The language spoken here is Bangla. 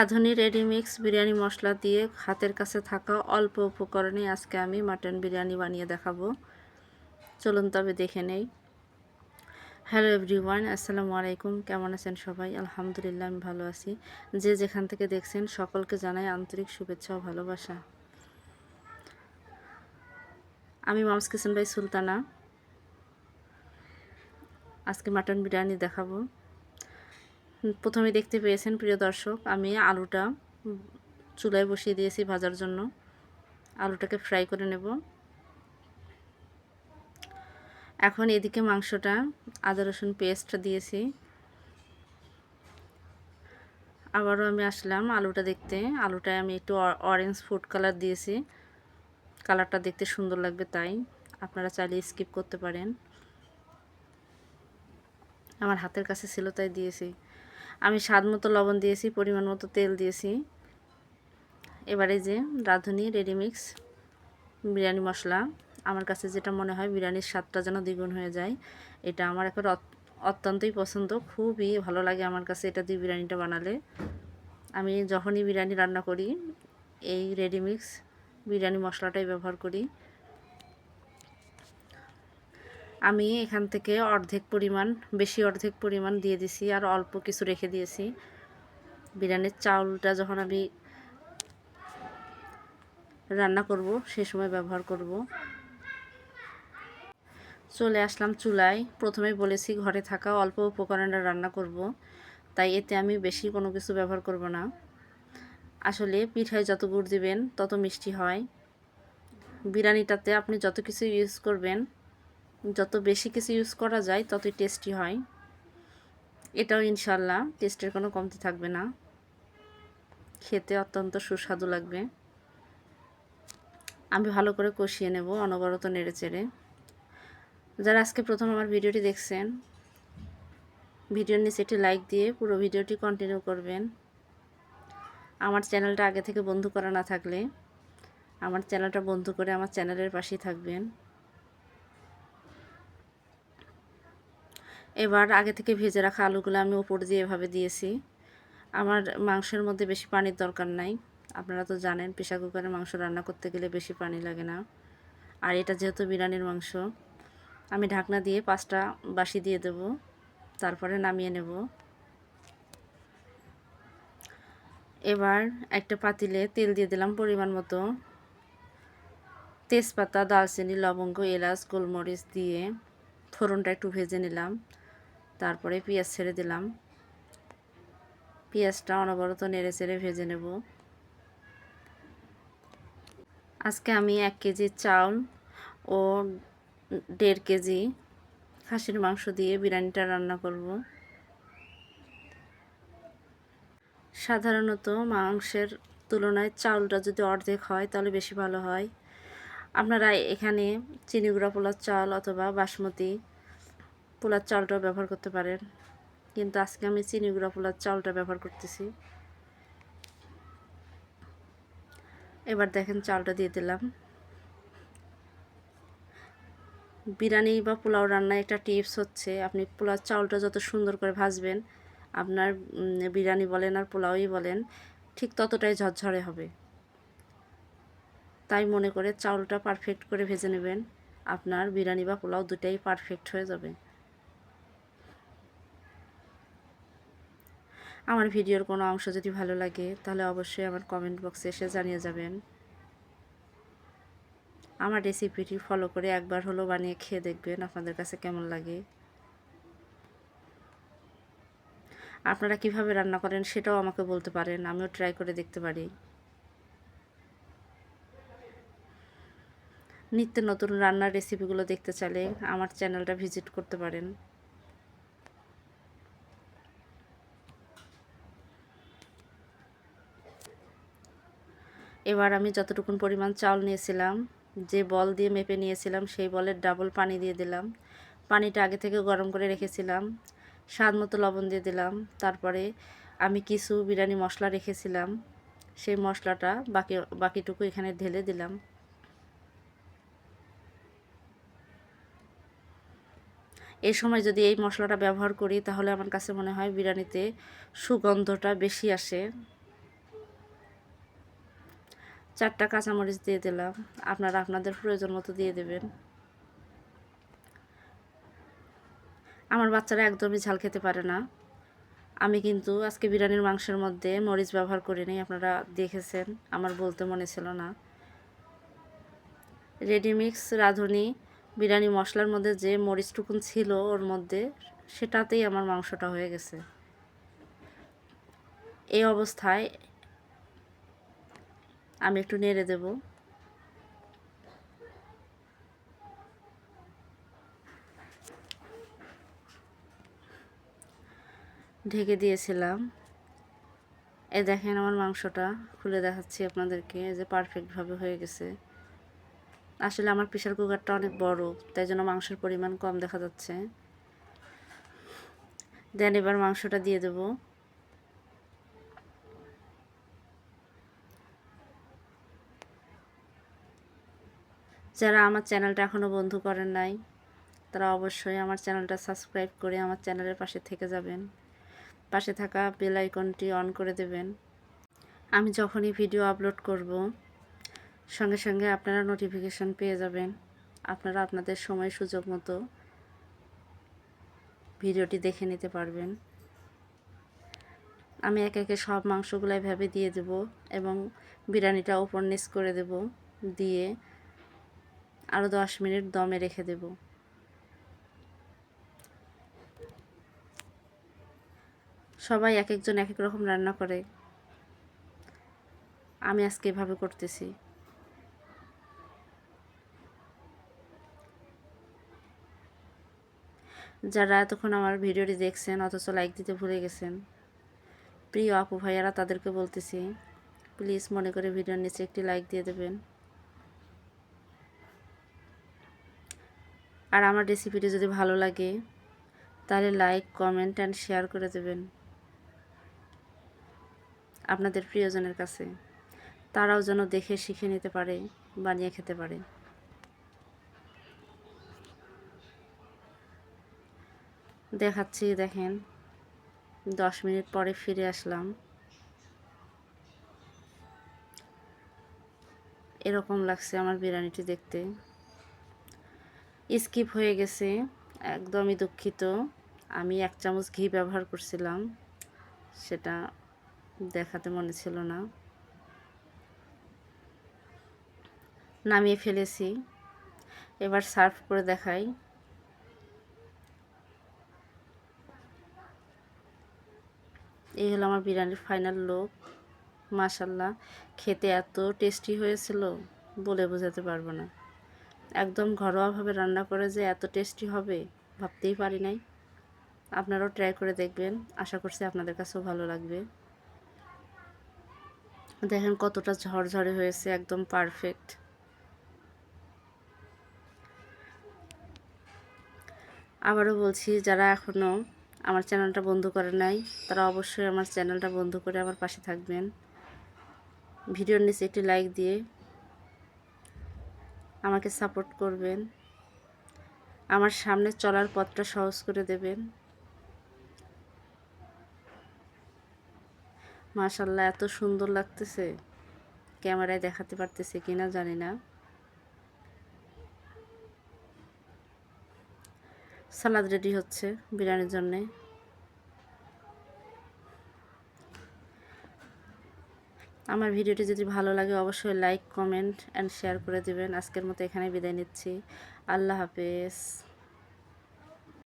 রাঁধুনি রেডিমিক্স বিরিয়ানি মশলা দিয়ে হাতের কাছে থাকা অল্প উপকরণে আজকে আমি মাটন বিরিয়ানি বানিয়ে দেখাবো। চলুন তবে দেখে নেই। হ্যালো এভরিওয়ান আসসালামু আলাইকুম। কেমন আছেন সবাই? আলহামদুলিল্লাহ, আমি ভালো আছি। যে যেখান থেকে দেখছেন, সকলকে জানাই আন্তরিক শুভেচ্ছা ও ভালোবাসা। আমি মামস কিচেন বাই সুলতানা। আজকে মাটন বিরিয়ানি দেখাবো। প্রথমে দেখতে পেয়েছেন প্রিয় দর্শক, আমি আলুটা চুলায় বসিয়ে দিয়েছি ভাজার জন্য। আলুটাকে ফ্রাই করে নেব। এখন এদিকে মাংসটা আদা, রসুন পেস্ট দিয়েছি। আবারও আমি আসলাম আলুটা দেখতে। আলুটায় আমি একটু অরেঞ্জ ফুড কালার দিয়েছি। কালারটা দেখতে সুন্দর লাগবে তাই। আপনারা চাইলে স্কিপ করতে পারেন। আমার হাতের কাছে ছিল তাই দিয়েছি। আমি স্বাদ মতো লবণ দিয়েছি, পরিমাণ মতো তেল দিয়েছি। এবারে যে রাঁধুনি রেডিমিক্স বিরিয়ানি মশলা। আমার কাছে যেটা মনে হয় বিরিয়ানির স্বাদটা যেন দ্বিগুণ হয়ে যায়, এটা আমার এখন অত্যন্তই পছন্দ। খুবই ভালো লাগে আমার কাছে এটা দিয়ে বিরিয়ানিটা বানালে। আমি যখনই বিরিয়ানি রান্না করি, এই রেডিমিক্স বিরিয়ানি মশলাটাই ব্যবহার করি। আমি এখান থেকে অর্ধেক পরিমাণ, বেশি অর্ধেক পরিমাণ দিয়ে দিছি আর অল্প কিছু রেখে দিয়েছি। বিরিয়ানির চাউলটা যখন আমি রান্না করব, সে সময় ব্যবহার করব। চলে আসলাম চুলায়। প্রথমেই বলেছি ঘরে থাকা অল্প উপকরণে রান্না করব, তাই এতে আমি বেশি কোনো কিছু ব্যবহার করব না। আসলে পিঠায় যত গুড় দিবেন, তত মিষ্টি হয়। বিরিয়ানিটাতে আপনি যত কিছু ইউজ করবেন যত বেশি কিছু ইউজ করা যায়, ততই টেস্টি হয়। এটাও ইনশাল্লাহ টেস্টের কোনো কমতি থাকবে না। খেতে অত্যন্ত সুস্বাদু লাগবে। আমি ভালো করে কষিয়ে নেব অনবরত নেড়ে চেড়ে যারা আজকে প্রথম আমার ভিডিওটি দেখছেন, ভিডিওর নিচে একটি লাইক দিয়ে পুরো ভিডিওটি কন্টিনিউ করবেন। আমার চ্যানেলটা আগে থেকে বন্ধু করা না থাকলে, আমার চ্যানেলটা বন্ধু করে আমার চ্যানেলের পাশেই থাকবেন। এবার আগে থেকে ভেজে রাখা আলুগুলো আমি উপর দিয়ে এভাবে দিয়েছি। আমার মাংসের মধ্যে বেশি পানির দরকার নাই। আপনারা তো জানেন প্রেশার কুকারে মাংস রান্না করতে গেলে বেশি পানি লাগে না। আর এটা যেহেতু বিরিয়ানির মাংস, আমি ঢাকনা দিয়ে পাঁচটা বাসি দিয়ে দেব। তারপরে নামিয়ে নেব। এবার একটা পাতিলে তেল দিয়ে দিলাম পরিমাণ মতো। তেজপাতা দালচিনি লবঙ্গ, এলাচ, গোলমরিচ দিয়ে ফোড়নটা একটু ভেজে নিলাম। তারপরে পেঁয়াজ ছেড়ে দিলাম। পেঁয়াজটা অনবরত নেড়ে চেড়ে ভেজে নেব। আজকে আমি এক কেজি চাউল ও দেড় কেজি খাসির মাংস দিয়ে বিরিয়ানিটা রান্না করব। সাধারণত মাংসের তুলনায় চাউলটা যদি অর্ধেক হয়, তাহলে বেশি ভালো হয়। আপনারা এখানে চিনিগুড়া পোলার চাল অথবা বাসমতি পোলার চালটাও ব্যবহার করতে পারেন। কিন্তু আজকে আমি চিনি গুঁড়া পোলার চালটা ব্যবহার করতেছি। এবার দেখেন চালটা দিয়ে দিলাম। বিরিয়ানি বা পোলাও রান্নায় একটা টিপস হচ্ছে, আপনি পোলাও চাউলটা যত সুন্দর করে ভাজবেন, আপনার বিরিয়ানি বলেন আর পোলাওই বলেন, ঠিক ততটাই ঝরঝরে হবে। তাই মনে করে চাউলটা পারফেক্ট করে ভেজে নেবেন। আপনার বিরিয়ানি বা পোলাও দুটাই পারফেক্ট হয়ে যাবে। আমার ভিডিওর কোনো অংশ যদি ভালো লাগে, তাহলে অবশ্যই আমার কমেন্ট বক্সে এসে জানিয়ে যাবেন। আমার রেসিপিটি ফলো করে একবার হলো বানিয়ে খেয়ে দেখবেন আপনাদের কাছে কেমন লাগে। আপনারা কীভাবে রান্না করেন সেটাও আমাকে বলতে পারেন, আমিও ট্রাই করে দেখতে পারি। নিত্য নতুন রান্নার রেসিপিগুলো দেখতে চাইলে আমার চ্যানেলটা ভিজিট করতে পারেন। এবার আমি যতটুকুন পরিমাণ চাউল নিয়েছিলাম, যে বল দিয়ে মেপে নিয়েছিলাম, সেই বলের ডাবল পানি দিয়ে দিলাম। পানিটা আগে থেকে গরম করে রেখেছিলাম, স্বাদ মতো লবণ দিয়ে দিলাম, তারপরে আমি কিছু বিরিয়ানি মশলা রেখেছিলাম, সেই মশলাটা বাকি, বাকিটুকু এখানে ঢেলে দিলাম। এই সময় যদি এই মশলাটা ব্যবহার করি, তাহলে আমার কাছে মনে হয় বিরিয়ানিতে সুগন্ধটা বেশি আসে। চারটা কাঁচামরিচ দিয়ে দিলাম। আপনারা আপনাদের প্রয়োজন মতো দিয়ে দেবেন। আমার বাচ্চারা একদমই ঝাল খেতে পারে না। আমি কিন্তু আজকে বিরিয়ানির মাংসের মধ্যে মরিচ ব্যবহার করিনি, আপনারা দেখেছেন। আমার বলতে মনে ছিল না। রেডিমিক্স রাঁধুনি বিরিয়ানি মশলার মধ্যে যে মরিচটুকুন ছিল ওর মধ্যে, সেটাতেই আমার মাংসটা হয়ে গেছে। এই অবস্থায় আমি একটু নেড়ে দেব। ঢেকে দিয়েছিলাম। এ দেখেন আমার মাংসটা খুলে দেখাচ্ছি আপনাদেরকে যে পারফেক্টভাবে হয়ে গেছে। আসলে আমার প্রেশার কুকারটা অনেক বড়, তাই জন্য মাংসের পরিমাণ কম দেখা যাচ্ছে। দেন এবার মাংসটা দিয়ে দেব। যারা আমার চ্যানেলটা এখনও বন্ধু করেন নাই, তারা অবশ্যই আমার চ্যানেলটা সাবস্ক্রাইব করে আমার চ্যানেলের পাশে থেকে যাবেন। পাশে থাকা বেল আইকনটি অন করে দেবেন। আমি যখনই ভিডিও আপলোড করব, সঙ্গে সঙ্গে আপনারা নোটিফিকেশান পেয়ে যাবেন। আপনারা আপনাদের সময় সুযোগ মতো ভিডিওটি দেখে নিতে পারবেন। আমি একে একে সব মাংসগুলো এভাবে দিয়ে দেব এবং বিরিয়ানিটা ওপর নিচ করে দেব, দিয়ে আরও দশ মিনিট দমে রেখে দেব। সবাই এক একজন এক এক রকম রান্না করে। আমি আজকে এভাবে করতেছি। যারা এতক্ষণ আমার ভিডিওটি দেখছেন, অথচ লাইক দিতে ভুলে গেছেন, প্রিয় আপু ভাইয়ারা তাদেরকে বলতেছি প্লিজ মনে করে ভিডিওর নিচে একটি লাইক দিয়ে দেবেন। আর আমার রেসিপিটি যদি ভালো লাগে, তাহলে লাইক কমেন্ট অ্যান্ড শেয়ার করে দেবেন। আপনাদের প্রিয়জনের কাছে। তারাও যেন দেখে, শিখে নিতে পারে, বানিয়ে খেতে পারে। দেখাচ্ছি, দেখেন, দশ মিনিট পরে ফিরে আসলাম। এরকম লাগছে আমার বিরিয়ানিটি দেখতে। স্কিপ হয়ে গেছে, একদমই দুঃখিত। আমি এক চামচ ঘি ব্যবহার করছিলাম, সেটা দেখাতে মনে ছিল না। নামিয়ে ফেলেছি। এবার সার্ভ করে দেখাই। এই হলো আমার বিরিয়ানির ফাইনাল লুক। মাশাল্লাহ খেতে এত টেস্টি হয়েছিল বলে বোঝাতে পারব না। একদম ঘরোয়াভাবে রান্না করে যে এত টেস্টি হবে, ভাবতেই পারি নাই। আপনারাও ট্রাই করে দেখবেন। আশা করছি আপনাদের কাছেও ভালো লাগবে। দেখেন কতটা ঝরঝরে হয়েছে, একদম পারফেক্ট আবারও বলছি, যারা এখনও আমার চ্যানেলটা বন্ধ করে নাই, তারা অবশ্যই আমার চ্যানেলটা বন্ধ করে আমার পাশে থাকবেন। ভিডিওর নিচে একটি লাইক দিয়ে আমাকে সাপোর্ট করবেন। আমার সামনে চলার পথটা সহজ করে দেবেন। মাশাল্লাহ এত সুন্দর লাগতেছে। ক্যামেরায় দেখাতে পারতেছে কিনা জানি না। সালাদ রেডি হচ্ছে বিরিয়ানির জন্যে। আমার ভিডিওটি যদি ভালো লাগে, অবশ্যই লাইক কমেন্ট অ্যান্ড শেয়ার করে দেবেন। আজকের মতো এখানে বিদায় নিচ্ছি। আল্লাহ হাফেজ।